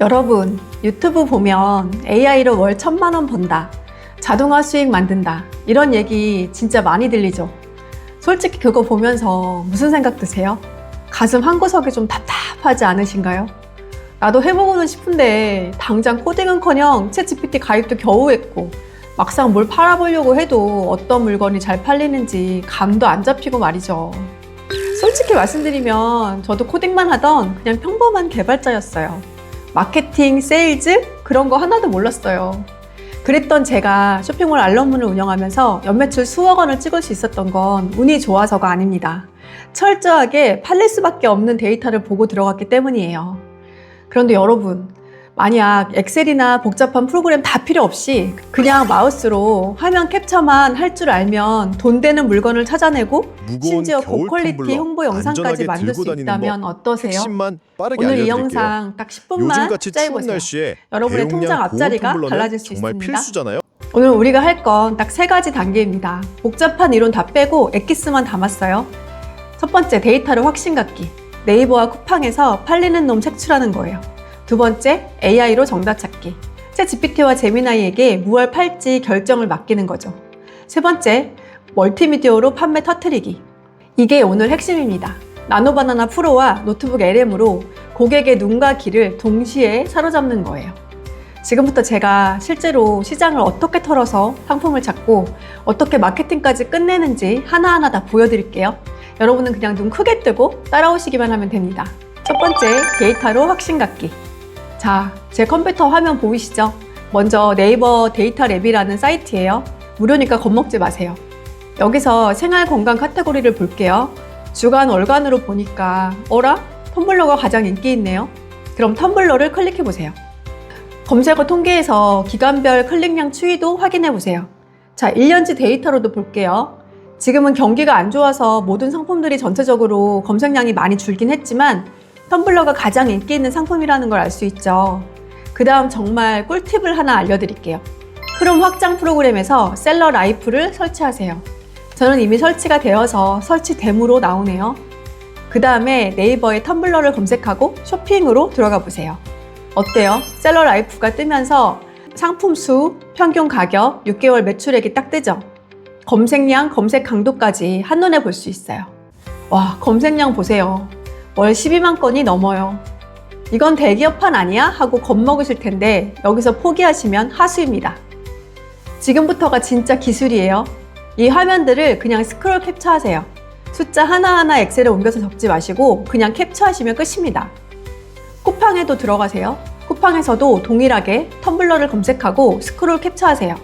여러분, 유튜브 보면 AI로 월 천만 원 번다. 자동화 수익 만든다. 이런 얘기 진짜 많이 들리죠? 솔직히 그거 보면서 무슨 생각 드세요? 가슴 한 구석이 좀 답답하지 않으신가요? 나도 해보고는 싶은데 당장 코딩은커녕 챗GPT 가입도 겨우 했고 막상 뭘 팔아보려고 해도 어떤 물건이 잘 팔리는지 감도 안 잡히고 말이죠. 솔직히 말씀드리면 저도 코딩만 하던 그냥 평범한 개발자였어요. 마케팅, 세일즈 그런 거 하나도 몰랐어요. 그랬던 제가 쇼핑몰 알럼문을 운영하면서 연매출 수억 원을 찍을 수 있었던 건 운이 좋아서가 아닙니다. 철저하게 팔릴 수밖에 없는 데이터를 보고 들어갔기 때문이에요. 그런데 여러분, 만약 엑셀이나 복잡한 프로그램 다 필요 없이 그냥 마우스로 화면 캡처만 할 줄 알면 돈 되는 물건을 찾아내고 심지어 고퀄리티 홍보 영상까지 만들 수 있다면 법, 어떠세요? 오늘 이. 영상 딱 10분만 요즘같이 추운 짜보세요. 날씨에 여러분의 통장 앞자리가 달라질 수 정말 있습니다. 필수잖아요. 오늘 우리가 할 건 딱 세 가지 단계입니다. 복잡한 이론 다 빼고 엑기스만 담았어요. 첫 번째, 데이터를 확신 갖기. 네이버와 쿠팡에서 팔리는 놈 색출하는 거예요. 두 번째, AI로 정답 찾기. 챗 GPT와 제미나이에게 무얼 팔지 결정을 맡기는 거죠. 세 번째, 멀티미디어로 판매 터트리기. 이게 오늘 핵심입니다. 나노바나나 프로와 노트북 LM으로 고객의 눈과 귀를 동시에 사로잡는 거예요. 지금부터 제가 실제로 시장을 어떻게 털어서 상품을 찾고 어떻게 마케팅까지 끝내는지 하나하나 다 보여드릴게요. 여러분은 그냥 눈 크게 뜨고 따라오시기만 하면 됩니다. 첫 번째, 데이터로 확신 갖기. 자, 제 컴퓨터 화면 보이시죠? 먼저 네이버 데이터 랩이라는 사이트예요. 무료니까 겁먹지 마세요. 여기서 생활 건강 카테고리를 볼게요. 주간 월간으로 보니까 어라? 텀블러가 가장 인기 있네요. 그럼 텀블러를 클릭해 보세요. 검색어 통계에서 기간별 클릭량 추이도 확인해 보세요. 자, 1년치 데이터로도 볼게요. 지금은 경기가 안 좋아서 모든 상품들이 전체적으로 검색량이 많이 줄긴 했지만 텀블러가 가장 인기 있는 상품이라는 걸 알 수 있죠. 그 다음 정말 꿀팁을 하나 알려드릴게요. 크롬 확장 프로그램에서 셀러 라이프를 설치하세요. 저는 이미 설치가 되어서 설치 데모로 나오네요. 그 다음에 네이버에 텀블러를 검색하고 쇼핑으로 들어가 보세요. 어때요? 셀러 라이프가 뜨면서 상품 수, 평균 가격, 6개월 매출액이 딱 뜨죠? 검색량, 검색 강도까지 한눈에 볼 수 있어요. 와, 검색량 보세요. 월 12만 건이 넘어요. 이건 대기업판 아니야? 하고 겁먹으실 텐데 여기서 포기하시면 하수입니다. 지금부터가 진짜 기술이에요. 이 화면들을 그냥 스크롤 캡처하세요. 숫자 하나하나 엑셀에 옮겨서 적지 마시고 그냥 캡처하시면 끝입니다. 쿠팡에도 들어가세요. 쿠팡에서도 동일하게 텀블러를 검색하고 스크롤 캡처하세요.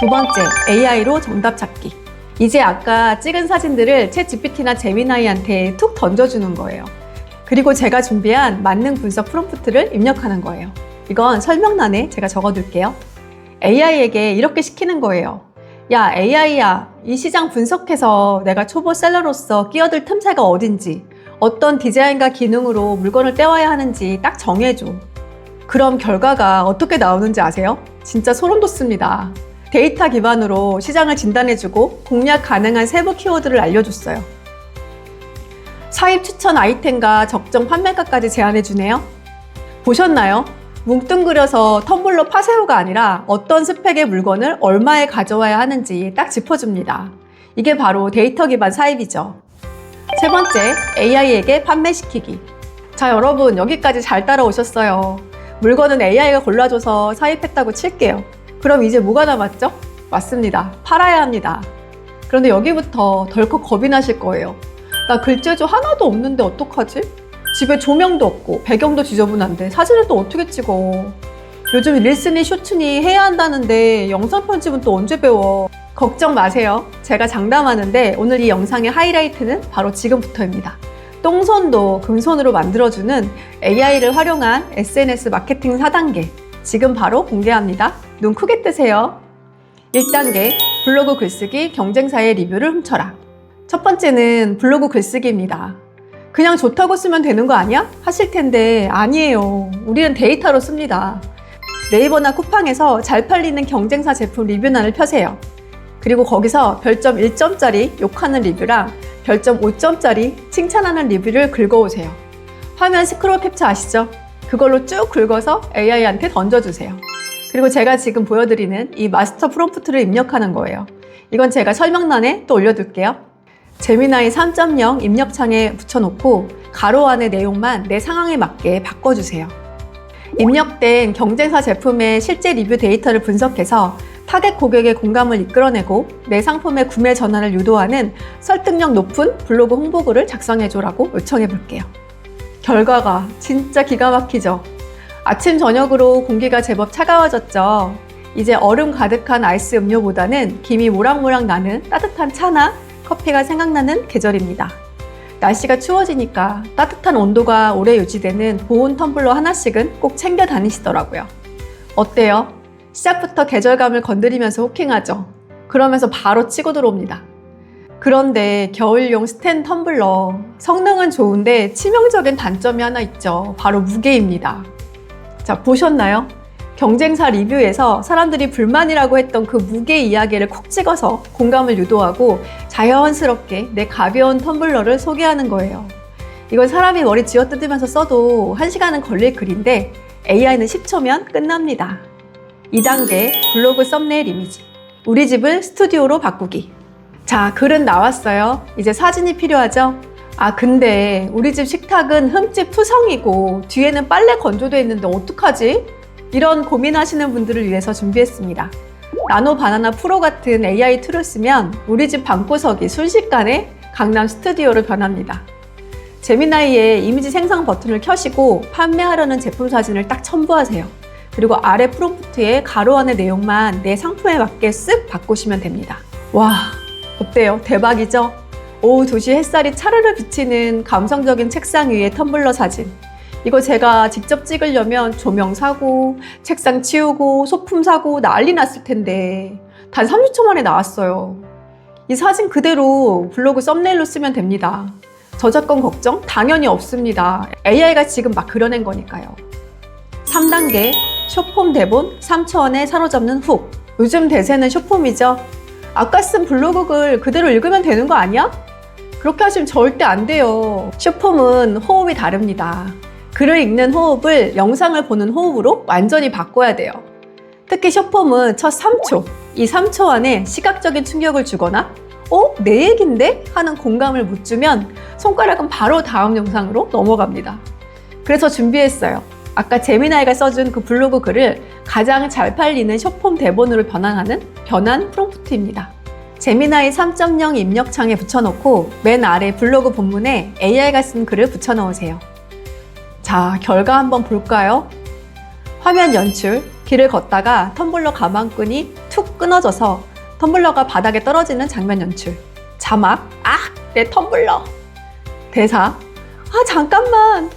두 번째, AI로 정답 찾기. 이제 아까 찍은 사진들을 챗 GPT나 제미나이한테 툭 던져주는 거예요. 그리고 제가 준비한 만능 분석 프롬프트를 입력하는 거예요. 이건 설명란에 제가 적어둘게요. AI에게 이렇게 시키는 거예요. 야, AI야, 이 시장 분석해서 내가 초보 셀러로서 끼어들 틈새가 어딘지, 어떤 디자인과 기능으로 물건을 떼와야 하는지 딱 정해줘. 그럼 결과가 어떻게 나오는지 아세요? 진짜 소름 돋습니다. 데이터 기반으로 시장을 진단해주고 공략 가능한 세부 키워드를 알려줬어요. 사입 추천 아이템과 적정 판매가까지 제안해주네요. 보셨나요? 뭉뚱그려서 텀블러 파세요가 아니라 어떤 스펙의 물건을 얼마에 가져와야 하는지 딱 짚어줍니다. 이게 바로 데이터 기반 사입이죠. 세 번째, AI에게 판매시키기. 자, 여러분, 여기까지 잘 따라오셨어요. 물건은 AI가 골라줘서 사입했다고 칠게요. 그럼 이제 뭐가 남았죠? 맞습니다. 팔아야 합니다. 그런데 여기부터 덜컥 겁이 나실 거예요. 나 글재주 하나도 없는데 어떡하지? 집에 조명도 없고 배경도 지저분한데 사진을 또 어떻게 찍어? 요즘 릴스니 쇼츠니 해야 한다는데 영상 편집은 또 언제 배워? 걱정 마세요. 제가 장담하는데 오늘 이 영상의 하이라이트는 바로 지금부터입니다. 똥손도 금손으로 만들어주는 AI를 활용한 SNS 마케팅 4단계. 지금 바로 공개합니다. 눈 크게 뜨세요. 1단계, 블로그 글쓰기 경쟁사의 리뷰를 훔쳐라. 첫 번째는 블로그 글쓰기입니다. 그냥 좋다고 쓰면 되는 거 아니야? 하실 텐데 아니에요. 우리는 데이터로 씁니다. 네이버나 쿠팡에서 잘 팔리는 경쟁사 제품 리뷰란을 펴세요. 그리고 거기서 별점 1점짜리 욕하는 리뷰랑 별점 5점짜리 칭찬하는 리뷰를 긁어오세요. 화면 스크롤 캡처 아시죠? 그걸로 쭉 긁어서 AI한테 던져주세요. 그리고 제가 지금 보여드리는 이 마스터 프롬프트를 입력하는 거예요. 이건 제가 설명란에 또 올려둘게요. 제미나이 3.0 입력창에 붙여놓고 가로 안의 내용만 내 상황에 맞게 바꿔주세요. 입력된 경쟁사 제품의 실제 리뷰 데이터를 분석해서 타겟 고객의 공감을 이끌어내고 내 상품의 구매 전환을 유도하는 설득력 높은 블로그 홍보글을 작성해줘라고 요청해 볼게요. 결과가 진짜 기가 막히죠? 아침, 저녁으로 공기가 제법 차가워졌죠? 이제 얼음 가득한 아이스 음료보다는 김이 모락모락 나는 따뜻한 차나 커피가 생각나는 계절입니다. 날씨가 추워지니까 따뜻한 온도가 오래 유지되는 보온 텀블러 하나씩은 꼭 챙겨 다니시더라고요. 어때요? 시작부터 계절감을 건드리면서 호킹하죠. 그러면서 바로 치고 들어옵니다. 그런데 겨울용 스텐 텀블러 성능은 좋은데 치명적인 단점이 하나 있죠. 바로 무게입니다. 자, 보셨나요? 경쟁사 리뷰에서 사람들이 불만이라고 했던 그 무게 이야기를 콕 찍어서 공감을 유도하고 자연스럽게 내 가벼운 텀블러를 소개하는 거예요. 이건 사람이 머리 쥐어 뜯으면서 써도 1시간은 걸릴 글인데 AI는 10초면 끝납니다. 2단계 블로그 썸네일 이미지. 우리 집을 스튜디오로 바꾸기. 자, 글은 나왔어요. 이제 사진이 필요하죠? 아, 근데 우리 집 식탁은 흠집 투성이고 뒤에는 빨래 건조돼 있는데 어떡하지? 이런 고민하시는 분들을 위해서 준비했습니다. 나노 바나나 프로 같은 AI 툴을 쓰면 우리 집 방구석이 순식간에 강남 스튜디오로 변합니다. 제미나이의 이미지 생성 버튼을 켜시고 판매하려는 제품 사진을 딱 첨부하세요. 그리고 아래 프롬프트에 가로 안의 내용만 내 상품에 맞게 쓱 바꾸시면 됩니다. 와, 어때요? 대박이죠? 오후 2시 햇살이 차르르 비치는 감성적인 책상 위의 텀블러 사진. 이거 제가 직접 찍으려면 조명 사고, 책상 치우고, 소품 사고 난리 났을 텐데 단 30초 만에 나왔어요. 이 사진 그대로 블로그 썸네일로 쓰면 됩니다. 저작권 걱정 당연히 없습니다. AI가 지금 막 그려낸 거니까요. 3단계 쇼폼 대본 3초 안에 사로잡는 훅. 요즘 대세는 쇼폼이죠. 아까 쓴 블로그 글 그대로 읽으면 되는 거 아니야? 그렇게 하시면 절대 안 돼요. 쇼폼은 호흡이 다릅니다. 글을 읽는 호흡을 영상을 보는 호흡으로 완전히 바꿔야 돼요. 특히 쇼폼은 첫 3초, 이 3초 안에 시각적인 충격을 주거나 어? 내 얘긴데? 하는 공감을 못 주면 손가락은 바로 다음 영상으로 넘어갑니다. 그래서 준비했어요. 아까 제미나이가 써준 그 블로그 글을 가장 잘 팔리는 쇼폼 대본으로 변환하는 변환 프롬프트입니다. 제미나이 3.0 입력창에 붙여놓고 맨 아래 블로그 본문에 AI가 쓴 글을 붙여넣으세요. 자, 결과 한번 볼까요? 화면 연출, 길을 걷다가 텀블러 가방끈이 툭 끊어져서 텀블러가 바닥에 떨어지는 장면 연출. 자막, 아, 내 텀블러. 대사, 아, 잠깐만.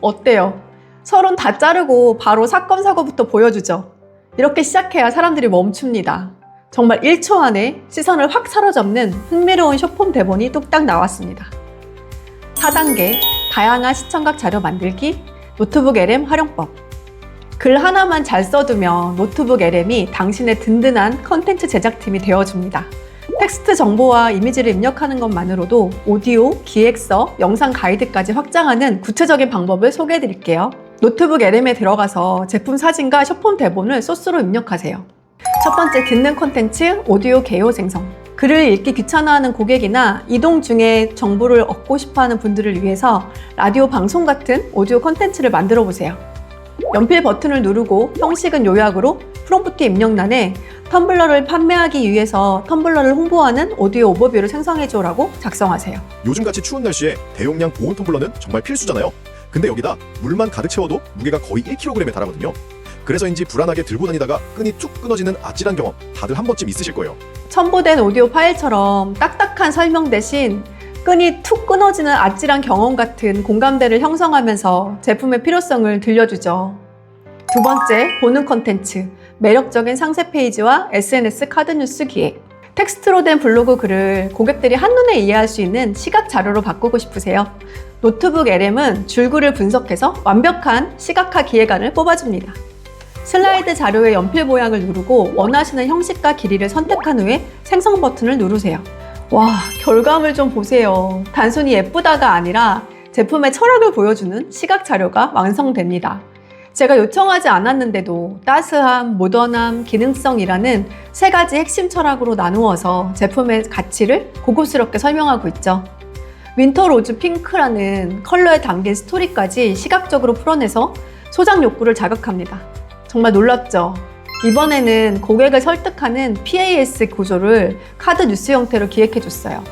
어때요? 서론 다 자르고 바로 사건, 사고부터 보여주죠. 이렇게 시작해야 사람들이 멈춥니다. 정말 1초 안에 시선을 확 사로잡는 흥미로운 쇼폼 대본이 뚝딱 나왔습니다. 4단계 다양한 시청각 자료 만들기 노트북 LM 활용법 글 하나만 잘 써두면 노트북 LM이 당신의 든든한 컨텐츠 제작팀이 되어줍니다. 텍스트 정보와 이미지를 입력하는 것만으로도 오디오, 기획서, 영상 가이드까지 확장하는 구체적인 방법을 소개해 드릴게요. 노트북 LM에 들어가서 제품 사진과 쇼폼 대본을 소스로 입력하세요. 첫 번째 듣는 콘텐츠 오디오 개요 생성. 글을 읽기 귀찮아하는 고객이나 이동 중에 정보를 얻고 싶어 하는 분들을 위해서 라디오 방송 같은 오디오 콘텐츠를 만들어 보세요. 연필 버튼을 누르고 형식은 요약으로 프롬프트 입력란에 텀블러를 판매하기 위해서 텀블러를 홍보하는 오디오 오버뷰를 생성해줘라고 작성하세요. 요즘같이 추운 날씨에 대용량 보온 텀블러는 정말 필수잖아요. 근데 여기다 물만 가득 채워도 무게가 거의 1kg에 달하거든요. 그래서인지 불안하게 들고 다니다가 끈이 툭 끊어지는 아찔한 경험 다들 한 번쯤 있으실 거예요. 첨부된 오디오 파일처럼 딱딱한 설명 대신 끈이 툭 끊어지는 아찔한 경험 같은 공감대를 형성하면서 제품의 필요성을 들려주죠. 두 번째, 보는 컨텐츠. 매력적인 상세 페이지와 SNS 카드 뉴스 기획. 텍스트로 된 블로그 글을 고객들이 한눈에 이해할 수 있는 시각 자료로 바꾸고 싶으세요. 노트북 LM은 줄글을 분석해서 완벽한 시각화 기획안을 뽑아줍니다. 슬라이드 자료의 연필 모양을 누르고 원하시는 형식과 길이를 선택한 후에 생성 버튼을 누르세요. 와, 결과물 좀 보세요. 단순히 예쁘다가 아니라 제품의 철학을 보여주는 시각 자료가 완성됩니다. 제가 요청하지 않았는데도 따스함, 모던함, 기능성이라는 세 가지 핵심 철학으로 나누어서 제품의 가치를 고급스럽게 설명하고 있죠. 윈터 로즈 핑크라는 컬러에 담긴 스토리까지 시각적으로 풀어내서 소장 욕구를 자극합니다. 정말 놀랍죠? 이번에는 고객을 설득하는 PAS 구조를 카드 뉴스 형태로 기획해줬어요.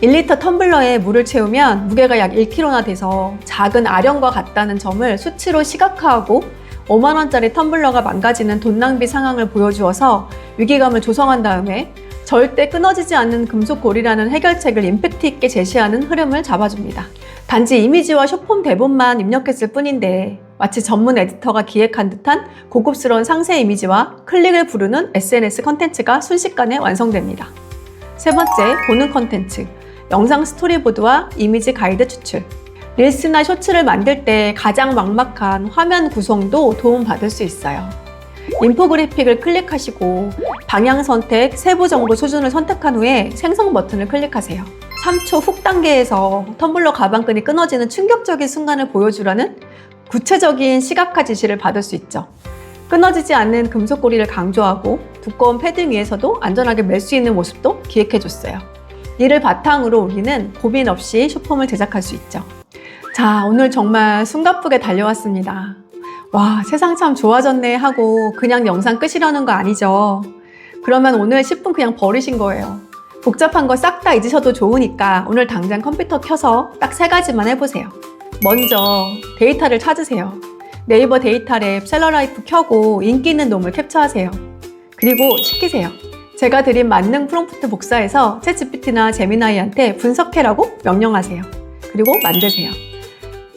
1리터 텀블러에 물을 채우면 무게가 약 1kg나 돼서 작은 아령과 같다는 점을 수치로 시각화하고 5만원짜리 텀블러가 망가지는 돈 낭비 상황을 보여주어서 위기감을 조성한 다음에 절대 끊어지지 않는 금속고리라는 해결책을 임팩트 있게 제시하는 흐름을 잡아줍니다. 단지 이미지와 쇼폼 대본만 입력했을 뿐인데 마치 전문 에디터가 기획한 듯한 고급스러운 상세 이미지와 클릭을 부르는 SNS 컨텐츠가 순식간에 완성됩니다. 세 번째, 보는 컨텐츠. 영상 스토리보드와 이미지 가이드 추출. 릴스나 쇼츠를 만들 때 가장 막막한 화면 구성도 도움받을 수 있어요. 인포그래픽을 클릭하시고 방향 선택, 세부 정보 수준을 선택한 후에 생성 버튼을 클릭하세요. 3초 훅 단계에서 텀블러 가방끈이 끊어지는 충격적인 순간을 보여주라는 구체적인 시각화 지시를 받을 수 있죠. 끊어지지 않는 금속 고리를 강조하고 두꺼운 패딩 위에서도 안전하게 멜 수 있는 모습도 기획해줬어요. 이를 바탕으로 우리는 고민 없이 쇼폼을 제작할 수 있죠. 자, 오늘 정말 숨가쁘게 달려왔습니다. 와, 세상 참 좋아졌네 하고 그냥 영상 끄시려는 거 아니죠? 그러면 오늘 10분 그냥 버리신 거예요. 복잡한 거 싹 다 잊으셔도 좋으니까 오늘 당장 컴퓨터 켜서 딱 세 가지만 해보세요. 먼저 데이터를 찾으세요. 네이버 데이터 랩 셀러라이프 켜고 인기 있는 놈을 캡처하세요. 그리고 시키세요. 제가 드린 만능 프롬프트 복사해서 챗GPT나 제미나이한테 분석해라고 명령하세요. 그리고 만드세요.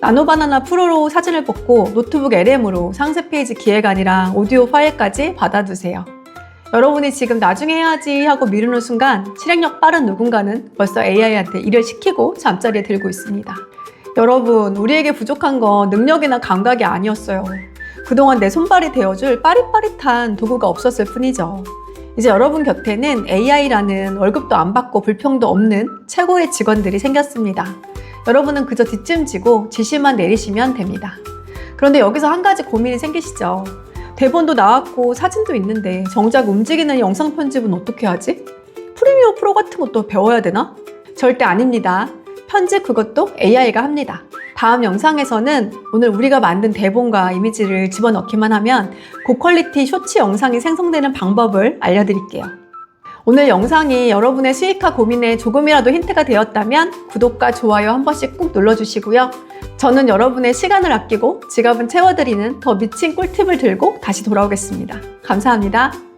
나노바나나 프로로 사진을 뽑고 노트북 LM으로 상세 페이지 기획안이랑 오디오 파일까지 받아두세요. 여러분이 지금 나중에 해야지 하고 미루는 순간 실행력 빠른 누군가는 벌써 AI한테 일을 시키고 잠자리에 들고 있습니다. 여러분, 우리에게 부족한 건 능력이나 감각이 아니었어요. 그동안 내 손발이 되어줄 빠릿빠릿한 도구가 없었을 뿐이죠. 이제 여러분 곁에는 AI라는 월급도 안 받고 불평도 없는 최고의 직원들이 생겼습니다. 여러분은 그저 뒷짐지고 지시만 내리시면 됩니다. 그런데 여기서 한 가지 고민이 생기시죠. 대본도 나왔고 사진도 있는데 정작 움직이는 영상 편집은 어떻게 하지? 프리미어 프로 같은 것도 배워야 되나? 절대 아닙니다. 편집 그것도 AI가 합니다. 다음 영상에서는 오늘 우리가 만든 대본과 이미지를 집어넣기만 하면 고퀄리티 쇼츠 영상이 생성되는 방법을 알려드릴게요. 오늘 영상이 여러분의 수익화 고민에 조금이라도 힌트가 되었다면 구독과 좋아요 한 번씩 꾹 눌러주시고요. 저는 여러분의 시간을 아끼고 지갑은 채워드리는 더 미친 꿀팁을 들고 다시 돌아오겠습니다. 감사합니다.